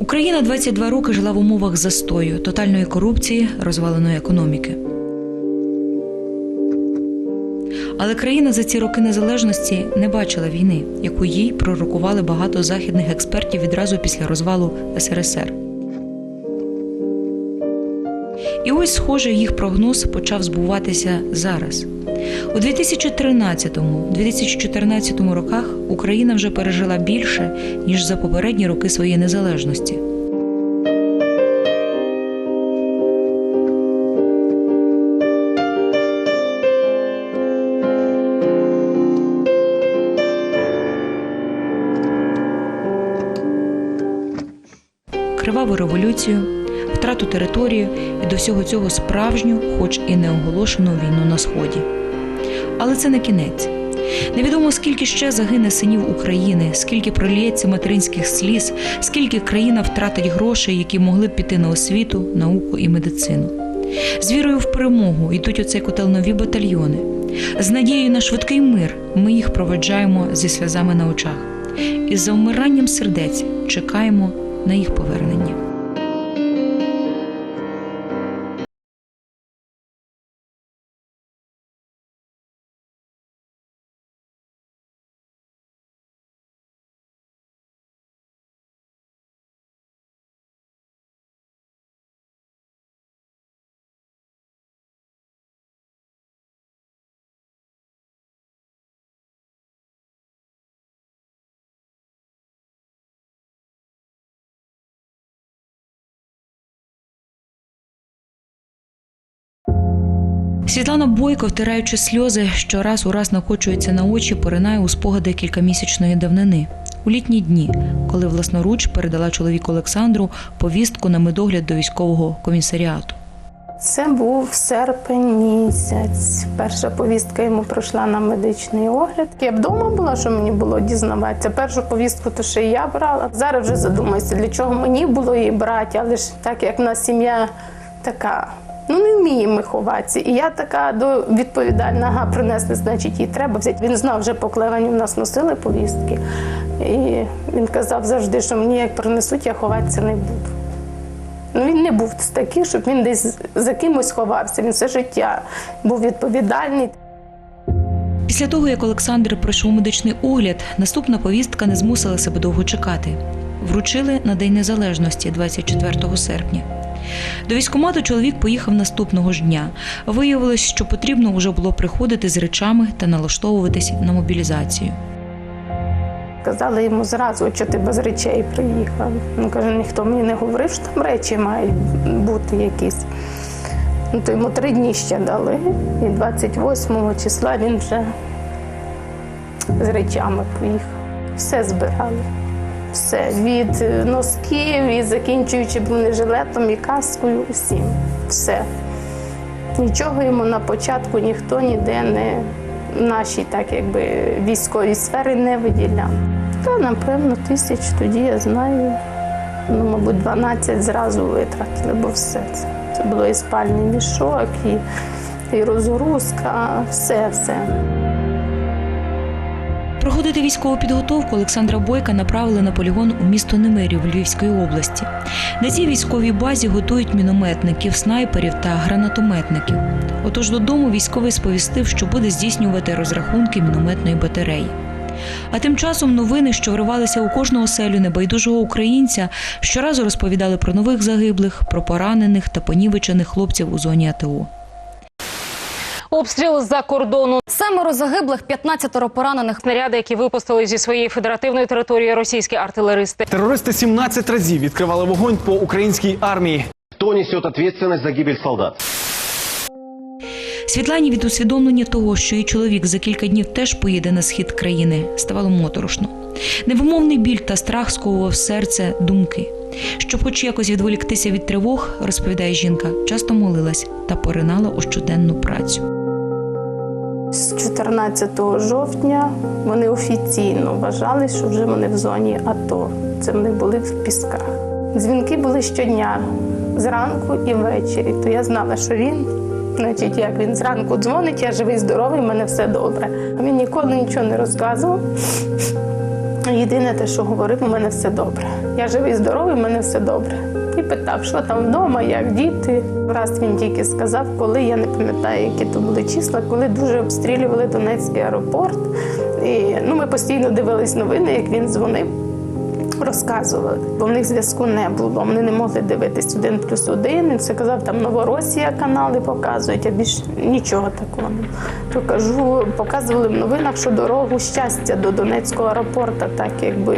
Україна 22 роки жила в умовах застою, тотальної корупції, розваленої економіки. Але країна за ці роки незалежності не бачила війни, яку їй пророкували багато західних експертів відразу після розвалу СРСР. І ось, схоже, їх прогноз почав збуватися зараз. У 2013-2014 роках Україна вже пережила більше, ніж за попередні роки своєї незалежності. Криваву революцію, втрату території і до всього цього справжню, хоч і неоголошену війну на сході. Але це не кінець. Невідомо скільки ще загине синів України, скільки проліється материнських сліз, скільки країна втратить грошей, які могли б піти на освіту, науку і медицину. З вірою в перемогу йдуть у цей котел нові батальйони. З надією на швидкий мир ми їх проведжаємо зі сльозами на очах. І з завмиранням сердець чекаємо на їх повернення. Світлана Бойко, втираючи сльози, що раз у раз накочується на очі, поринає у спогади кількамісячної давнини. У літні дні, коли власноруч передала чоловіку Олександру повістку на медогляд до військового комісаріату. Це був серпень місяць. Перша повістка йому пройшла на медичний огляд. Я вдома була, що мені було дізнаватися. Першу повістку то ще я брала. Зараз вже задумаюся, для чого мені було її брати, але ж так як в нас сім'я така. Ну, не вміємо ми ховатися. І я така до відповідальна, ага, принесли, значить, їй треба взяти. Він знав, вже по Клевані в нас носили повістки. І він казав завжди, що мені як принесуть, я ховатися не буду. Ну, він не був такий, щоб він десь за кимось ховався. Він все життя був відповідальний. Після того, як Олександр пройшов медичний огляд, наступна повістка не змусила себе довго чекати. Вручили на День Незалежності 24 серпня. До військкомату чоловік поїхав наступного ж дня. Виявилось, що потрібно вже було приходити з речами та налаштовуватись на мобілізацію. Казали йому зразу, що ти без речей приїхав. Він каже, ніхто мені не говорив, що там речі мають бути якісь. Ну, то йому три дні ще дали. І 28 числа він вже з речами поїхав. Все збирали. Все. Від е, носків і закінчуючи бронежилетом і каскою, усім. Все. Нічого йому на початку ніхто ніде не в нашій, так якби військовій сфері не виділяв. Та, напевно, тисяч тоді я знаю. Ну, мабуть, 12 зразу витратили, бо все це. Це було і спальний мішок, і, і розгрузка, все, все. Проходити військову підготовку Олександра Бойка направили на полігон у місто Немирів Львівської області. На цій військовій базі готують мінометників, снайперів та гранатометників. Отож додому військовий сповістив, що буде здійснювати розрахунки мінометної батареї. А тим часом новини, що вривалися у кожного селю небайдужого українця, щоразу розповідали про нових загиблих, про поранених та понівечених хлопців у зоні АТО. Обстріл з-за кордону. Семеро загиблих, 15 поранених. Снаряди, які випустили зі своєї федеративної території російські артилеристи. Терористи 17 разів відкривали вогонь по українській армії. Кто несет ответственность за гибель солдат? Світлані від усвідомлення того, що її чоловік за кілька днів теж поїде на схід країни, ставало моторошно. Невимовний біль та страх сковував серце думки. Щоб хоч якось відволіктися від тривог, розповідає жінка, часто молилась та поринала у щоденну працю. З 14 жовтня вони офіційно вважали, що вже вони в зоні АТО. Це вони були в пісках. Дзвінки були щодня, зранку і ввечері. То я знала, що він, значить, як він зранку дзвонить, я живий, здоровий, в мене все добре. Він ніколи нічого не розказував. Єдине те, що говорив, у мене все добре. Я живий, здоровий, в мене все добре. І питав, що там вдома, як діти. Раз він тільки сказав, коли я не пам'ятаю, які то були числа, коли дуже обстрілювали Донецький аеропорт. І ну, ми постійно дивились новини, як він дзвонив. Розказували, бо в них зв'язку не було. Вони не могли дивитись один плюс один. Він все казав, там Новоросія канали показують, а більш нічого такого. То кажу, показували в новинах, що дорогу щастя до Донецького аеропорту так якби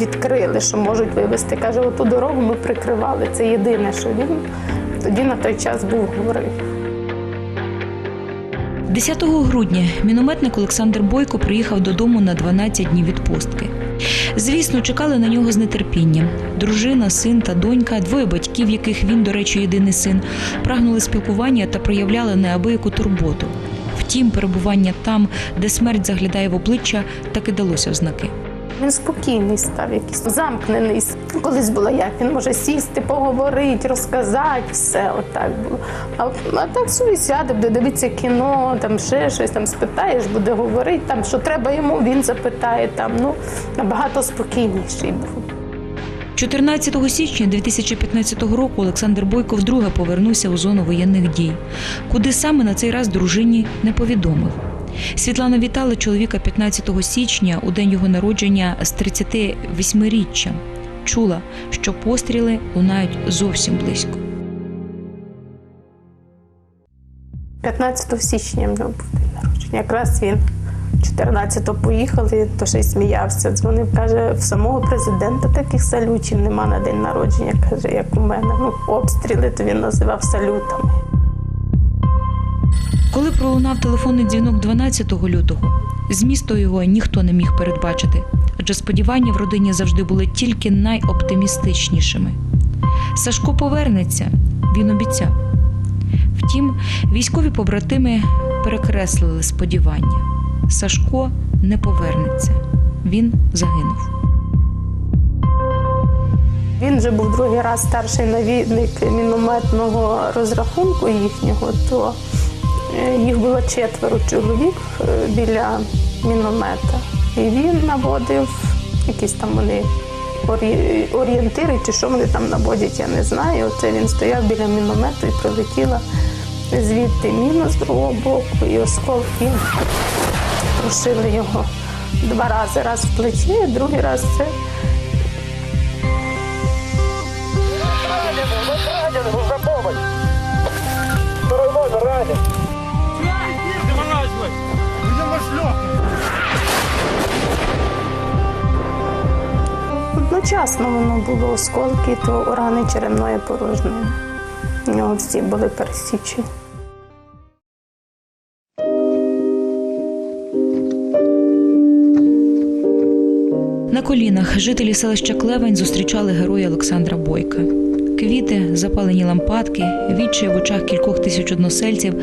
відкрили, що можуть вивезти. Каже, оту дорогу ми прикривали. Це єдине, що він тоді на той час був говорив. 10 грудня мінометник Олександр Бойко приїхав додому на 12 днів відпустки. Звісно, чекали на нього з нетерпінням. Дружина, син та донька, двоє батьків, яких він, до речі, єдиний син, прагнули спілкування та проявляли неабияку турботу. Втім, перебування там, де смерть заглядає в обличчя, так і далося в знаки. Він спокійний став, якийсь замкнений. Колись було як він може сісти, поговорити, розказати, все отак було. А, а так собі сяде, буде дивитися кіно, там ще щось там спитаєш, буде говорити, там що треба йому, він запитає там. Ну набагато спокійніший був. 14 січня 2015 року Олександр Бойко вдруге повернувся у зону воєнних дій. Куди саме на цей раз дружині не повідомив. Світлана вітала чоловіка 15 січня у день його народження з 38-річчям. Чула, що постріли лунають зовсім близько. 15 січня в нього був день народження. Якраз він 14-го поїхали, то ще й сміявся. Дзвонив, каже, в самого президента таких салютів нема на день народження. Каже, як у мене. Ну, обстріли, то він називав салютами. Пролунав телефонний дзвінок 12 лютого, змісту його ніхто не міг передбачити, адже сподівання в родині завжди були тільки найоптимістичнішими. Сашко повернеться, він обіцяв. Втім, військові побратими перекреслили сподівання. Сашко не повернеться. Він загинув. Він вже був другий раз старший навідник мінометного розрахунку їхнього, то їх було четверо чоловік е, біля міномета. І він наводив якісь там вони орієнтири, чи що вони там наводять, я не знаю. Оце він стояв біля міномету і прилетіла звідти міна з другого боку, і осколки прошили його два рази. Раз в плечі, другий раз це Одночасно воно було осколки, то рани черевної порожнини. У нього всі були пересічені. На колінах жителі селища Клевень зустрічали героя Олександра Бойка. Квіти, запалені лампадки, відчай в очах кількох тисяч односельців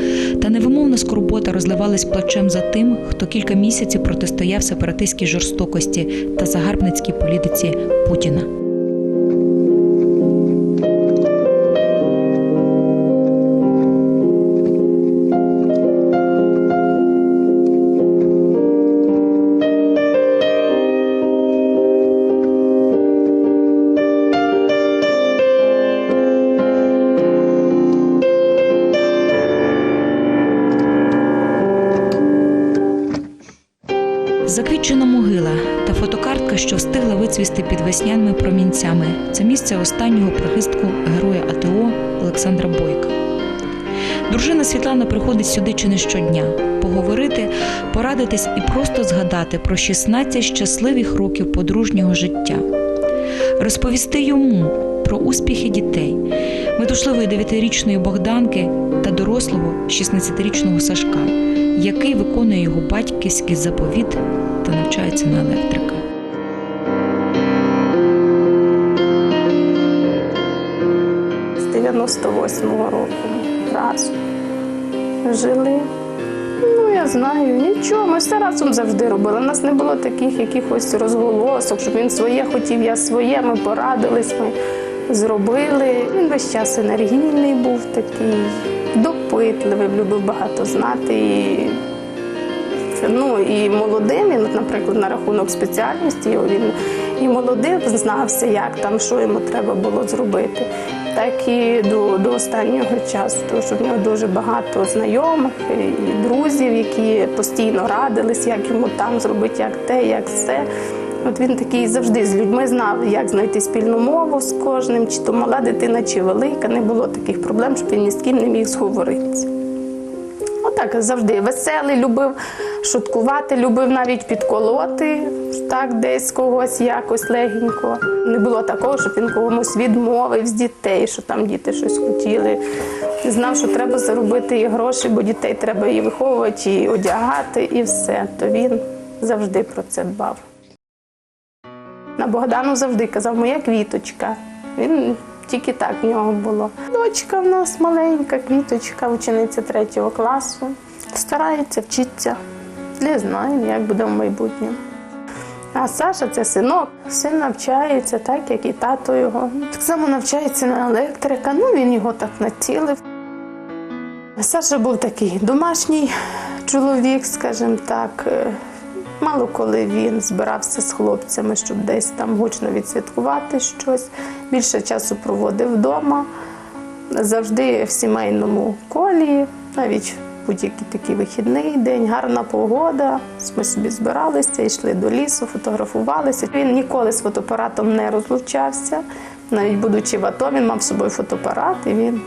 та невимовна скорбота розливались плачем за тим, хто кілька місяців протистояв сепаратистській жорстокості та загарбницькій політиці Путіна. Заквітчена могила та фотокартка, що встигла вицвісти під весняними промінцями. Це місце останнього прихистку героя АТО Олександра Бойка. Дружина Світлана приходить сюди чи не щодня поговорити, порадитись і просто згадати про 16 щасливих років подружнього життя, розповісти йому про успіхи дітей, метушливої 9-річної Богданки та дорослого 16-річного Сашка, який виконує його батьківський заповіт та навчається на електрика. З 98-го року разом жили. Ну, я знаю, нічого. Ми все разом завжди робили. У нас не було таких якихось розголосок, щоб він своє хотів, я своє. Ми порадились, ми зробили. Він весь час енергійний був такий, допитливий, любив багато знати. І. Ну і молодим, він, наприклад, на рахунок спеціальності, він і молодим знався, як там, що йому треба було зробити. Так і до, до останнього часу, тому що в нього дуже багато знайомих і друзів, які постійно радились, як йому там зробити, як те, як все. От він такий завжди з людьми знав, як знайти спільну мову з кожним, чи то мала дитина, чи велика. Не було таких проблем, щоб він ні з ким не міг зговоритися. Отак завжди веселий, любив шуткувати, любив навіть підколоти так, десь когось якось легенько. Не було такого, щоб він комусь відмовив з дітей, що там діти щось хотіли. Знав, що треба заробити і гроші, бо дітей треба і виховувати, і одягати, і все. То він завжди про це дбав. На Богдану завжди казав, моя квіточка. Він тільки так в нього було. Дочка в нас маленька, квіточка, учениця третього класу. Старається, вчиться. Не знаю, як буде в майбутньому. А Саша це синок. Син навчається так, як і тато його. Так само навчається на електрика. Ну він його так націлив. Саша був такий домашній чоловік, скажімо так. Мало коли він збирався з хлопцями, щоб десь там гучно відсвяткувати щось. Більше часу проводив вдома, завжди в сімейному колі, навіть будь-який такий вихідний день, гарна погода. Ми собі збиралися, йшли до лісу, фотографувалися. Він ніколи з фотоапаратом не розлучався. Навіть будучи в АТО, він мав з собою фотоапарат і він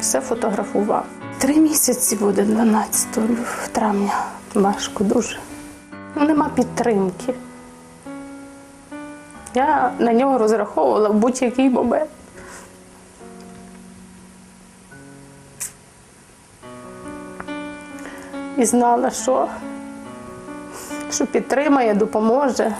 все фотографував. Три місяці буде 12 травня. Важко дуже. Ну, нема підтримки. Я на нього розраховувала в будь-який момент. І знала, що, що підтримає, допоможе.